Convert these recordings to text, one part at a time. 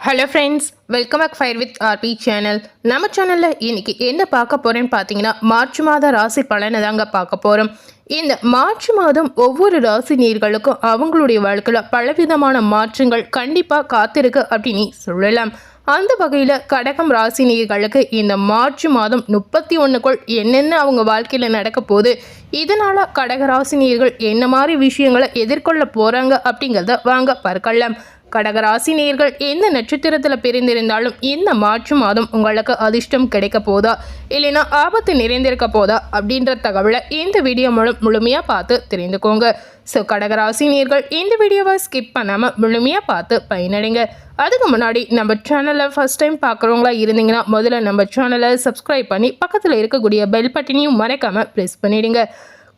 Hello friends welcome back fire with RP channel நம்ம சேனலில் இன்றைக்கி என்ன பார்க்க போகிறேன்னு பார்த்தீங்கன்னா மார்ச் மாத ராசி பலனை தாங்க பார்க்க போகிறோம் இந்த மார்ச் மாதம் ஒவ்வொரு ராசி நீர்களுக்கும் அவங்களுடைய வாழ்க்கையில் பலவிதமான மாற்றங்கள் கண்டிப்பாக காத்திருக்கு அப்படின்னு சொல்லலாம். அந்த வகையில் கடகம் ராசி நீர்களுக்கு இந்த மார்ச் மாதம் முப்பத்தி ஒன்றுக்குள் என்னென்ன அவங்க வாழ்க்கையில் நடக்க போகுது இதனால் கடக ராசி என்ன மாதிரி விஷயங்களை எதிர்கொள்ள போகிறாங்க அப்படிங்கிறத வாங்க பார்க்கலாம். கடகராசி எந்த நட்சத்திரத்தில் பிரிந்திருந்தாலும் இந்த மார்ச் மாதம் உங்களுக்கு அதிர்ஷ்டம் கிடைக்க போதா? இல்லைன்னா ஆபத்து நிறைந்திருக்க போதா? அப்படின்ற தகவலை இந்த வீடியோ மூலம் முழுமையாக பார்த்து தெரிந்துக்கோங்க. ஸோ கடகராசி இந்த வீடியோவை ஸ்கிப் பண்ணாமல் முழுமையாக பார்த்து பயனடைங்க. அதுக்கு முன்னாடி நம்ம சேனலை ஃபஸ்ட் டைம் பார்க்குறவங்களா இருந்தீங்கன்னா முதல்ல நம்ம சேனலை சப்ஸ்கிரைப் பண்ணி பக்கத்தில் இருக்கக்கூடிய பெல் பட்டினையும் மறைக்காமல் ப்ரெஸ் பண்ணிவிடுங்க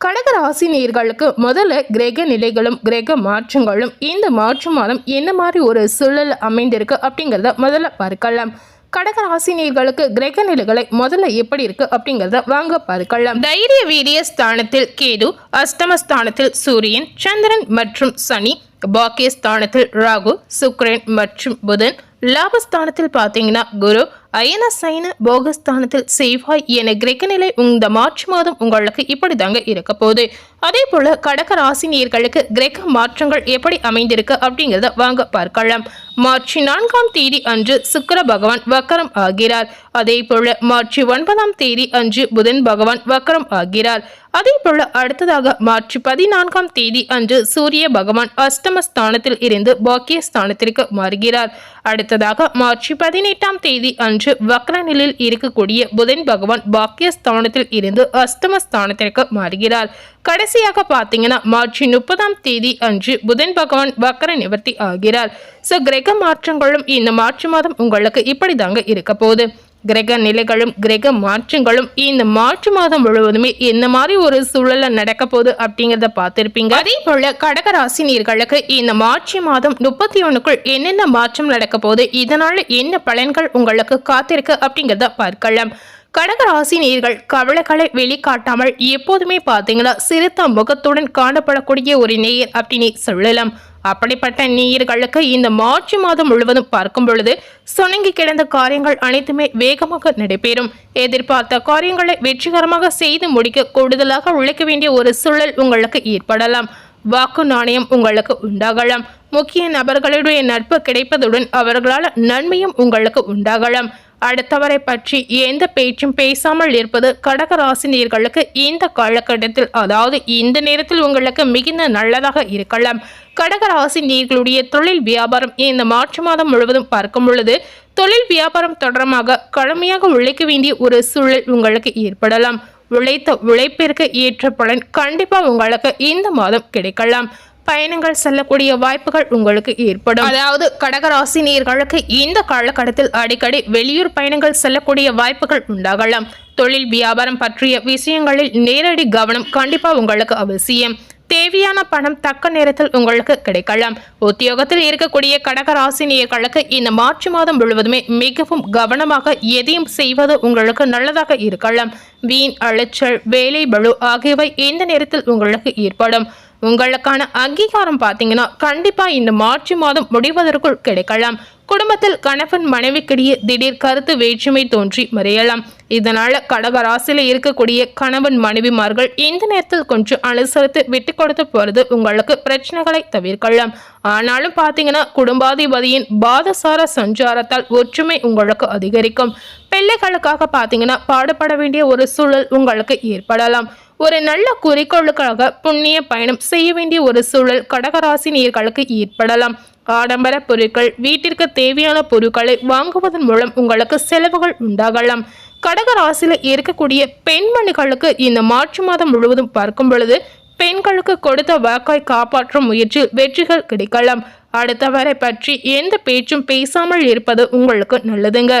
கடகராசி நேர்களுக்கு முதல்ல கிரக நிலைகளும் கிரக மாற்றங்களும் இந்த மாற்று மாதம் என்ன மாதிரி ஒரு சூழல் அமைந்திருக்கு அப்படிங்கிறத முதல்ல பார்க்கலாம். கடகராசினியர்களுக்கு கிரக நிலைகளை முதல்ல எப்படி இருக்கு அப்படிங்கிறத வாங்க பார்க்கலாம். தைரிய வீரிய ஸ்தானத்தில் கேது அஷ்டமஸ்தானத்தில் சூரியன் சந்திரன் மற்றும் சனி பாக்கியஸ்தானத்தில் ராகு சுக்ரன் மற்றும் புதன் லாபஸ்தானத்தில் பார்த்தீங்கன்னா குரு அயன சைன போகஸ்தானத்தில் செவ்வாய் என கிரகநிலை இந்த மார்ச் மாதம் உங்களுக்கு இப்படி தாங்க இருக்க போகுது. அதே போல கடக ராசினியர்களுக்கு கிரக மாற்றங்கள் எப்படி அமைந்திருக்கு அப்படிங்கிறத வாங்க பார்க்கலாம். மார்ச் நான்காம் தேதி அன்று சுக்கர பகவான் வக்கரம் ஆகிறார். அதே போல மார்ச் ஒன்பதாம் தேதி அன்று புதன் பகவான் வக்கரம் ஆகிறார். அதே போல அடுத்ததாக மார்ச் பதினான்காம் தேதி அன்று சூரிய பகவான் அஷ்டமஸ்தானத்தில் இருந்து பாக்கிய ஸ்தானத்திற்கு மாறுகிறார். அடுத்ததாக மார்ச் பதினெட்டாம் தேதி அன்று வக்ரநிலையில் இருக்கக்கூடிய புதன் பகவான் பாக்கியஸ்தானத்தில் இருந்து அஸ்தமஸ்தானத்திற்கு மாறுகிறார். கடைசியாக பார்த்தீங்கன்னா மார்ச் முப்பதாம் தேதி அன்று புதன் பகவான் வக்கர நிவர்த்தி ஆகிறார். ஸோ கிரக மாற்றங்களும் இந்த மார்ச் மாதம் உங்களுக்கு இப்படி தாங்க இருக்க போகுது. கிரக நிலைகளும் கிரக மாற்றங்களும் இந்த மார்ச் மாதம் முழுவதுமே என்ன மாதிரி ஒரு சூழல்ல நடக்க போகுது அப்படிங்கிறத பார்த்திருப்பீங்க. அதே போல கடகராசி நீர்களுக்கு இந்த மார்ச் மாதம் முப்பத்தி ஒண்ணுக்குள் என்னென்ன மாற்றம் நடக்க போகுது இதனால என்ன பலன்கள் உங்களுக்கு காத்திருக்கு அப்படிங்கிறத பார்க்கலாம். கடகராசி நீர்கள் கவலைகளை வெளிக்காட்டாமல் எப்போதுமே பார்த்தீங்கன்னா சிறுத்த முகத்துடன் காணப்படக்கூடிய ஒரு நேயர் அப்படின்னு சொல்லலாம். அப்படிப்பட்ட நீயர்களுக்கு இந்த மார்ச் மாதம் முழுவதும் பார்க்கும் பொழுது சுணங்கி கிடந்த காரியங்கள் அனைத்துமே வேகமாக நடைபெறும். எதிர்பார்த்த காரியங்களை வெற்றிகரமாக செய்து முடிக்க கூடுதலாக உழைக்க வேண்டிய ஒரு சூழல் உங்களுக்கு ஏற்படலாம். வாக்கு நாணயம் உங்களுக்கு உண்டாகலாம். முக்கிய நபர்களுடைய நட்பு கிடைப்பதுடன் அவர்களால் நன்மையும் உங்களுக்கு உண்டாகலாம். அடுத்தவரை பற்றி எந்த பேச்சும் பேசாமல் இருப்பது கடகராசினியர்களுக்கு இந்த காலகட்டத்தில் அதாவது இந்த நேரத்தில் உங்களுக்கு மிகுந்த நல்லதாக இருக்கலாம். கடகராசி நீர்களுடைய தொழில் வியாபாரம் இந்த மார்ச் மாதம் முழுவதும் பார்க்கும் பொழுது தொழில் வியாபாரம் தொடர்பாக கடுமையாக உழைக்க வேண்டிய ஒரு சூழல் உங்களுக்கு ஏற்படலாம். உழைத்த உழைப்பிற்கு ஏற்ற பலன் கண்டிப்பாக உங்களுக்கு இந்த மாதம் கிடைக்கலாம். பயணங்கள் செல்லக்கூடிய வாய்ப்புகள் உங்களுக்கு ஏற்படும். அதாவது கடகராசி நேர்களுக்கு இந்த காலகட்டத்தில் அடிக்கடி வெளியூர் பயணங்கள் செல்லக்கூடிய வாய்ப்புகள் உண்டாகலாம். தொழில் வியாபாரம் பற்றிய விஷயங்களில் நேரடி கவனம் கண்டிப்பாக உங்களுக்கு அவசியம். தேவையான பணம் தக்க நேரத்தில் உங்களுக்கு கிடைக்கலாம். உத்தியோகத்தில் இருக்கக்கூடிய கடகராசினியர்களுக்கு இந்த மார்ச் மாதம் முழுவதுமே மிகவும் கவனமாக எதையும் செய்வது உங்களுக்கு நல்லதாக இருக்கலாம். வீண் அலைச்சல் வேலை பளு ஆகியவை இந்த நேரத்தில் உங்களுக்கு ஏற்படும். உங்களுக்கான அங்கீகாரம் பார்த்தீங்கன்னா கண்டிப்பாக இந்த மார்ச் மாதம் முடிவதற்குள் கிடைக்கலாம். குடும்பத்தில் கணவன் மனைவிக்கிடையே திடீர் கருத்து வேற்றுமை தோன்றி மறையலாம். இதனால கடகராசியில் இருக்கக்கூடிய கணவன் மனைவிமார்கள் இந்த நேரத்தில் கொஞ்சம் அனுசரித்து விட்டு கொடுத்து போறது உங்களுக்கு பிரச்சனைகளை தவிர்க்கலாம். ஆனாலும் பார்த்தீங்கன்னா குடும்பாதிபதியின் பாதசார சஞ்சாரத்தால் ஒற்றுமை உங்களுக்கு அதிகரிக்கும். பிள்ளைகளுக்காக பார்த்தீங்கன்னா பாடுபட வேண்டிய ஒரு சூழல் உங்களுக்கு ஏற்படலாம். ஒரு நல்ல குறிக்கோளுக்காக புண்ணிய பயணம் செய்ய வேண்டிய ஒரு சூழல் கடகராசி நீர்களுக்கு ஏற்படலாம். ஆடம்பர பொருட்கள் வீட்டிற்கு தேவையான பொருட்களை வாங்குவதன் மூலம் உங்களுக்கு செலவுகள் உண்டாகலாம். கடகராசியில் இருக்கக்கூடிய பெண்மணிகளுக்கு இந்த மார்ச் மாதம் முழுவதும் பார்க்கும் பொழுது பெண்களுக்கு கொடுத்த வாக்காய் காப்பாற்றும் முயற்சியில் வெற்றிகள் கிடைக்கலாம். அடுத்தவரை பற்றி எந்த பேச்சும் பேசாமல் இருப்பது உங்களுக்கு நல்லதுங்க.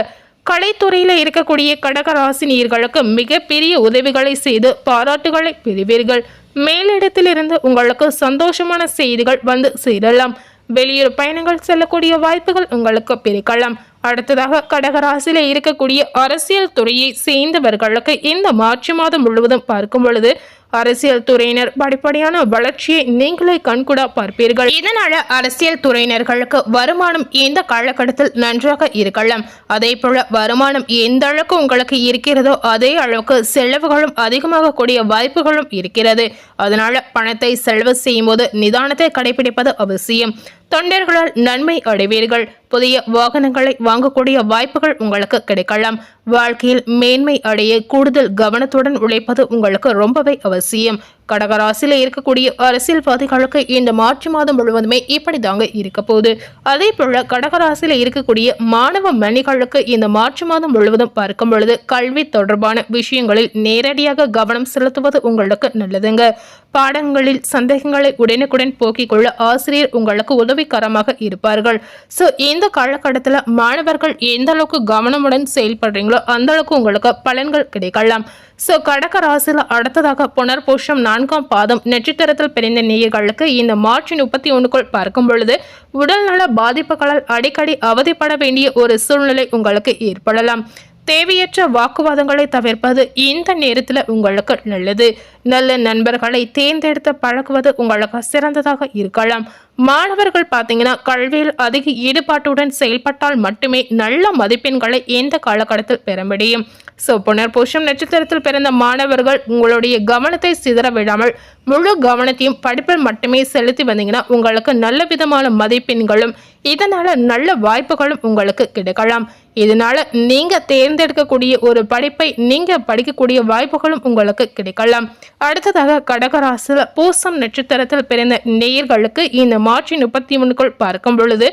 கலைத்துறையில் இருக்கக்கூடிய கடகராசினியர்களுக்கு மிகப்பெரிய உதவிகளை செய்து பாராட்டுகளை பெறுவீர்கள். மேலிடத்திலிருந்து உங்களுக்கு சந்தோஷமான செய்திகள் வந்து சேரலாம். வெளியூர் பயணங்கள் செல்லக்கூடிய வாய்ப்புகள் உங்களுக்கு பிரிக்கலாம். அடுத்ததாக கடகராசியில் இருக்கக்கூடிய அரசியல் துறையை சேர்ந்தவர்களுக்கு இந்த மார்ச் மாதம் முழுவதும் பார்க்கும் பொழுது அரசியல் துறையினர் படிப்படியான வளர்ச்சியை நீங்களே கண்கூடா பார்ப்பீர்கள். இதனால அரசியல் துறையினர்களுக்கு வருமானம் இந்த காலகட்டத்தில் நன்றாக இருக்கலாம். அதே போல வருமானம் எந்த அளவுக்கு உங்களுக்கு இருக்கிறதோ அதே அளவுக்கு செலவுகளும் அதிகமாக கூடிய வாய்ப்புகளும் இருக்கிறது. அதனால பணத்தை செலவு செய்யும் போது நிதானத்தை கடைபிடிப்பது அவசியம். தொண்டர்களால் நன்மை அடைவீர்கள். புதிய வாகனங்களை வாங்கக்கூடிய வாய்ப்புகள் உங்களுக்கு கிடைக்கலாம். வாழ்க்கையில் மேன்மை அடைய கூடுதல் கவனத்துடன் உழைப்பது உங்களுக்கு ரொம்பவே அவசியம். கடகராசியில் இருக்கக்கூடிய அரசியல்வாதிகளுக்கு இந்த மார்ச் மாதம் முழுவதுமே இப்படி தாங்க இருக்க போகுது. அதே போல கடகராசியில் இருக்கக்கூடிய மாணவ மணிகளுக்கு இந்த மார்ச் மாதம் முழுவதும் பார்க்கும் பொழுது கல்வி தொடர்பான விஷயங்களில் நேரடியாக கவனம் செலுத்துவது உங்களுக்கு நல்லதுங்க. பாடங்களில் சந்தேகங்களை உடனுக்குடன் போக்கிக் கொள்ள ஆசிரியர் உங்களுக்கு உதவிகரமாக இருப்பார்கள். ஸோ இந்த காலகட்டத்தில் மாணவர்கள் எந்த அளவுக்கு கவனமுடன் செயல்படுறீங்களோ அந்த அளவுக்கு உங்களுக்கு பலன்கள் கிடைக்கலாம். ஸோ கடக ராசியில் அடுத்ததாக புனர்பூஷம் நான்காம் பாதம் நட்சத்திரத்தில் பிரிந்த நேயர்களுக்கு இந்த மார்ச் முப்பத்தி ஒன்றுக்குள் பார்க்கும் பொழுது உடல்நல பாதிப்புகளால் அடிக்கடி அவதிப்பட வேண்டிய ஒரு சூழ்நிலை உங்களுக்கு ஏற்படலாம். தேவையற்ற வாக்குவாதங்களை தவிர்ப்பது இந்த நேரத்தில் உங்களுக்கு நல்லது. நல்ல நண்பர்களை தேர்ந்தெடுத்து பழகுவது உங்களுக்கு சிறந்ததாக இருக்கலாம். மாணவர்கள் பார்த்தீங்கன்னா கல்வியில் அதிக ஈடுபாட்டுடன் செயல்பட்டால் மட்டுமே நல்ல மதிப்பெண்களை இந்த காலகட்டத்தில் பெற முடியும்? ஸோ புனர்பூஷம் நட்சத்திரத்தில் பிறந்த மாணவர்கள் உங்களுடைய கவனத்தை சிதற விடாமல் முழு கவனத்தையும் படிப்பில் மட்டுமே செலுத்தி வந்தீங்கன்னா உங்களுக்கு நல்ல விதமான மதிப்பெண்களும் இதனால் நல்ல வாய்ப்புகளும் உங்களுக்கு கிடைக்கலாம். இதனால் நீங்கள் தேர்ந்தெடுக்கக்கூடிய ஒரு படிப்பை நீங்கள் படிக்கக்கூடிய வாய்ப்புகளும் உங்களுக்கு கிடைக்கலாம். அடுத்ததாக கடகராசில பூசம் நட்சத்திரத்தில் பிறந்த நேயர்களுக்கு இந்த மார்ச் முப்பத்தி மூணுக்குள் பார்க்கும் பொழுது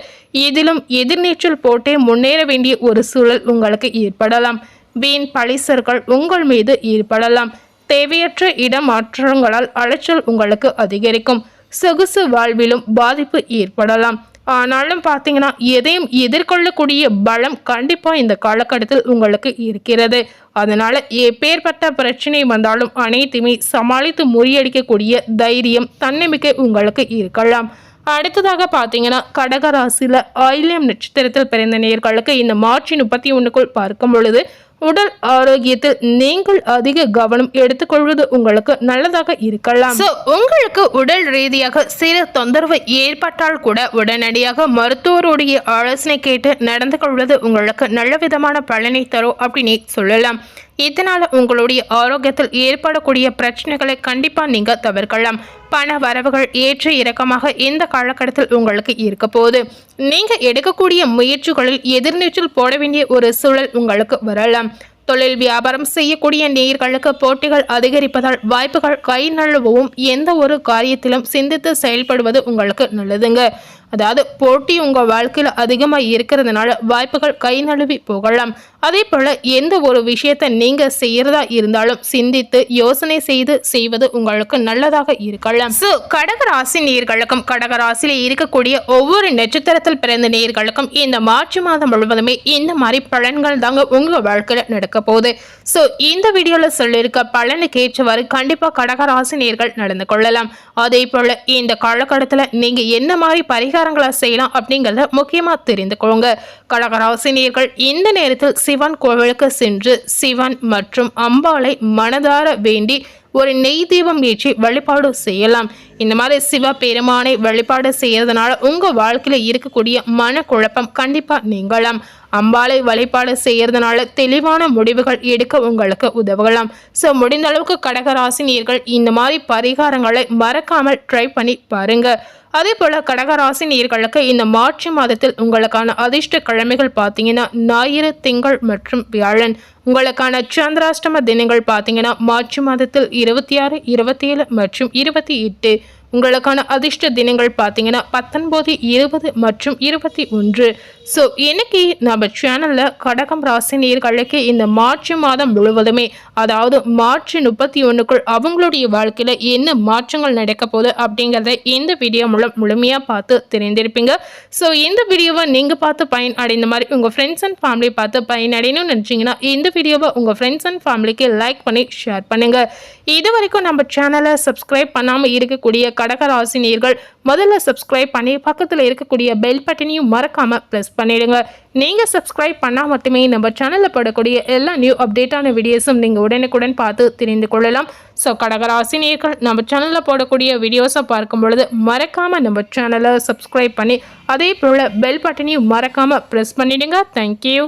இதிலும் எதிர்நீச்சல் போட்டே முன்னேற வேண்டிய ஒரு சூழல் உங்களுக்கு ஏற்படலாம். வீண் பழிசர்கள் உங்கள் மீது ஏற்படலாம். தேவையற்ற இடமாற்றங்களால் அலைச்சல் உங்களுக்கு அதிகரிக்கும். சொகுசு வாழ்விலும் பாதிப்பு ஏற்படலாம். ஆனாலும் பார்த்தீங்கன்னா எதையும் எதிர்கொள்ளக்கூடிய பலம் கண்டிப்பாக இந்த காலகட்டத்தில் உங்களுக்கு இருக்கிறது. அதனால எப்பேற்பட்ட பிரச்சனை வந்தாலும் அனைத்துமே சமாளித்து முறியடிக்கக்கூடிய தைரியம் தன்னம்பிக்கை உங்களுக்கு இருக்கலாம். அடுத்ததாக பார்த்தீங்கன்னா கடகராசியில் ஆயிலியம் நட்சத்திரத்தில் பிறந்த நேர்களுக்கு இந்த மார்ச் முப்பத்தி ஒன்றுக்குள் பார்க்கும் பொழுது உடல் ஆரோக்கியத்தில் நீங்கள் அதிக கவனம் எடுத்துக்கொள்வது உங்களுக்கு நல்லதாக இருக்கலாம். ஸோ உங்களுக்கு உடல் ரீதியாக சிறு தொந்தரவு ஏற்பட்டால் கூட உடனடியாக மருத்துவருடைய ஆலோசனை கேட்டு நடந்து கொள்வது உங்களுக்கு நல்ல விதமான பலனை தரும் அப்படின்னு சொல்லலாம். இதனால் உங்களுடைய ஆரோக்கியத்தில் ஏற்படக்கூடிய பிரச்சனைகளை கண்டிப்பாக நீங்கள் தவிர்க்கலாம். பண வரவுகள் ஏற்ற இறக்கமாக இந்த காலகட்டத்தில் உங்களுக்கு இருக்க போது நீங்கள் எடுக்கக்கூடிய முயற்சிகளில் எதிர்நீச்சல் போட வேண்டிய ஒரு சூழல் உங்களுக்கு வரலாம். தொழில் வியாபாரம் செய்யக்கூடிய நேயர்களுக்கு போட்டிகள் அதிகரிப்பதால் வாய்ப்புகள் கை நழுவவும் எந்த ஒரு காரியத்திலும் சிந்தித்து செயல்படுவது உங்களுக்கு நல்லதுங்க. அதாவது போட்டி உங்கள் வாழ்க்கையில் அதிகமாக இருக்கிறதுனால வாய்ப்புகள் கை நழுவி போகலாம். அதே போல் எந்த ஒரு விஷயத்தை நீங்கள் செய்கிறதா இருந்தாலும் சிந்தித்து யோசனை செய்து செய்வது உங்களுக்கு நல்லதாக இருக்கலாம். ஸோ கடகராசி நேர்களுக்கும் கடகராசியில் இருக்கக்கூடிய ஒவ்வொரு நட்சத்திரத்தில் பிறந்த நேர்களுக்கும் இந்த மார்ச் மாதம் முழுவதுமே இந்த மாதிரி பலன்கள் தாங்க உங்கள் வாழ்க்கையில் நடக்க போகுது. ஸோ இந்த வீடியோவில் சொல்லியிருக்க பலனுக்கு ஏற்றவாறு கண்டிப்பாக கடகராசி நேர்கள் நடந்து கொள்ளலாம். அதே போல் இந்த காலகட்டத்தில் நீங்கள் என்ன மாதிரி பரிகாரங்களை செய்யலாம் அப்படிங்கிறத முக்கியமாக தெரிந்து கொள்ளுங்க கடகராசினியர்கள் இந்த நேரத்தில் சிவன் கோவிலுக்கு சென்று சிவன் மற்றும் அம்பாளை மனதார வேண்டி ஒரு நெய் தீபம் ஏற்றி வழிபாடு செய்யலாம். இந்த மாதிரி சிவ பெருமானை வழிபாடு செய்யறதுனால உங்கள் வாழ்க்கையில் இருக்கக்கூடிய மனக்குழப்பம் கண்டிப்பாக நீங்களாம் அம்பாளை வழிபாடு செய்யறதுனால தெளிவான முடிவுகள் எடுக்க உங்களுக்கு உதவலாம். ஸோ முடிந்த அளவுக்கு கடகராசினியர்கள் இந்த மாதிரி பரிகாரங்களை மறக்காமல் ட்ரை பண்ணி பாருங்க. அதே போல் கடகராசி நீர்களுக்கு இந்த மார்ச் மாதத்தில் உங்களுக்கான அதிர்ஷ்ட கிழமைகள் பார்த்தீங்கன்னா ஞாயிறு திங்கள் மற்றும் வியாழன். உங்களுக்கான சந்திராஷ்டம தினங்கள் பார்த்தீங்கன்னா மார்ச் மாதத்தில் இருபத்தி ஆறு இருபத்தி ஏழு மற்றும் இருபத்தி எட்டு. உங்களுக்கான அதிர்ஷ்ட தினங்கள் பார்த்தீங்கன்னா பத்தொன்பது இருபது மற்றும் இருபத்தி ஒன்று. ஸோ இன்னைக்கு நம்ம சேனலில் கடகம் ராசி நேர்களுக்கு இந்த மார்ச் மாதம் முழுவதுமே அதாவது மார்ச் முப்பத்தி ஒன்றுக்குள் அவங்களுடைய வாழ்க்கையில் என்ன மாற்றங்கள் நடக்க போகுது அப்படிங்கிறத இந்த வீடியோ மூலம் முழுமையாக பார்த்து தெரிந்திருப்பீங்க. ஸோ இந்த வீடியோவை நீங்கள் பார்த்து பயன் அடைந்த மாதிரி உங்கள் ஃப்ரெண்ட்ஸ் அண்ட் ஃபேமிலி பார்த்து பயன் அடையணும்னு நினச்சிங்கன்னா இந்த வீடியோவை உங்கள் ஃப்ரெண்ட்ஸ் அண்ட் ஃபேமிலிக்கு லைக் பண்ணி ஷேர் பண்ணுங்கள் இது வரைக்கும் நம்ம சேனலை சப்ஸ்கிரைப் பண்ணாமல் இருக்கக்கூடிய கடகராசினியர்கள் முதல்ல சப்ஸ்கிரைப் பண்ணி பக்கத்தில் இருக்கக்கூடிய பெல் பட்டனையும் மறக்காமல் ப்ரெஸ் பண்ணிடுங்க. நீங்கள் சப்ஸ்கிரைப் பண்ணால் மட்டுமே நம்ம சேனலில் படக்கூடிய எல்லா நியூ அப்டேட்டான வீடியோஸும் நீங்கள் உடனுக்குடன் பார்த்து தெரிந்து கொள்ளலாம். ஸோ கடகராசினியர்கள் நம்ம சேனலில் போடக்கூடிய வீடியோஸை பார்க்கும் பொழுது மறக்காமல் நம்ம சேனலை சப்ஸ்கிரைப் பண்ணி அதே போல் பெல் பட்டனையும் மறக்காமல் ப்ரெஸ் பண்ணிவிடுங்க தேங்க்யூ